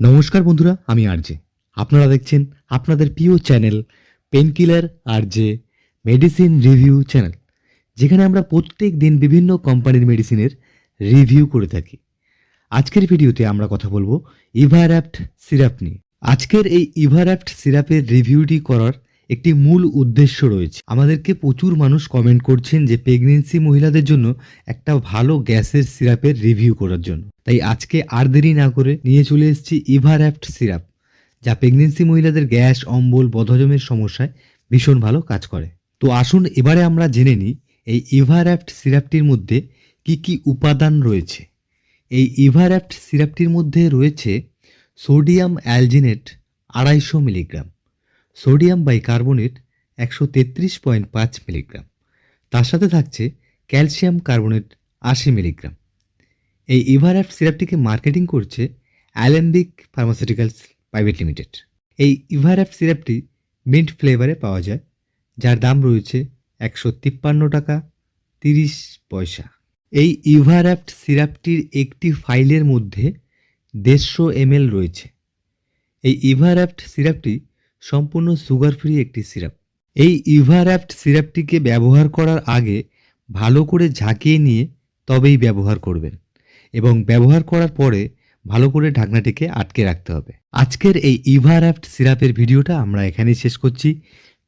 নমস্কার বন্ধুরা, আমি আরজে আপনারা দেখছেন আপনাদের প্রিয় channel painkiller RJ medicine review channel যেখানে আমরা প্রত্যেক দিন বিভিন্ন কোম্পানির মেডিসিনের রিভিউ করে থাকি। আজকের ভিডিওতে আমরা কথা বলব ইভারঅ্যাপ্ট সিরাপ নিয়ে। আজকের এই ইভারঅ্যাপ্ট সিরাপের রিভিউটি করার একটি মূল উদ্দেশ্য রয়েছে। আমাদেরকে প্রচুর মানুষ কমেন্ট করছেন যে প্রেগনেন্সি মহিলাদের জন্য একটা ভালো গ্যাসের সিরাপের রিভিউ করার জন্য। তাই আজকে আর দেরি না করে নিয়ে চলে এসেছি ইভারঅ্যাপ্ট সিরাপ, যা প্রেগনেন্সি মহিলাদের গ্যাস, অম্বল, বদহজমের সমস্যায় ভীষণ ভালো কাজ করে। তো আসুন এবারে আমরা জেনে নিই, এই ইভারঅ্যাপ্ট সিরাপটির মধ্যে কি কি উপাদান রয়েছে? এই ইভারঅ্যাপ্ট সিরাপটির মধ্যে রয়েছে সোডিয়াম অ্যালজিনেট আড়াইশো মিলিগ্রাম সোডিয়াম বাইকার্বনেট একশো তেত্রিশ পয়েন্ট পাঁচ মিলিগ্রাম। তার সাথে থাকছে ক্যালসিয়াম কার্বনেট আশি মিলিগ্রাম। এই ইভারঅ্যাপ্ট সিরাপটিকে মার্কেটিং করছে অ্যালেম্বিক ফার্মাসিউটিক্যালস প্রাইভেট লিমিটেড। এই ইভারঅ্যাপ্ট সিরাপটি মিন্ট ফ্লেভারে পাওয়া যায়, যার দাম রয়েছে একশো তিপ্পান্ন টাকা তিরিশ পয়সা। এই ইভারঅ্যাপ্ট সিরাপটির একটি ফাইলের মধ্যে দেড়শো এমএল রয়েছে। এই ইভারঅ্যাপ্ট সিরাপটি সম্পূর্ণ সুগার ফ্রি একটি সিরাপ। এই ইভারঅ্যাপ্ট সিরাপটিকে ব্যবহার করার আগে ভালো করে ঝাঁকিয়ে নিয়ে তবেই ব্যবহার করবেন এবং ব্যবহার করার পরে ভালো করে ঢাকনাটিকে আটকে রাখতে হবে। আজকের এই ইভারঅ্যাপ্ট সিরাপের ভিডিওটা আমরা এখানেই শেষ করছি।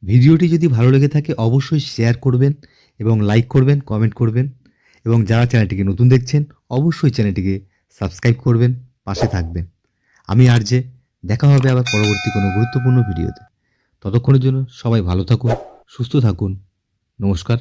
ভিডিওটি যদি ভালো লেগে থাকে অবশ্যই শেয়ার করবেন এবং লাইক করবেন, কমেন্ট করবেন এবং যারা চ্যানেলটিকে নতুন দেখছেন অবশ্যই চ্যানেলটিকে সাবস্ক্রাইব করবেন, পাশে থাকবেন। আমি আর যে দেখা হবে আবার পরবর্তী কোনো গুরুত্বপূর্ণ ভিডিওতে। ততক্ষণের জন্য সবাই ভালো থাকুন, সুস্থ থাকুন। নমস্কার।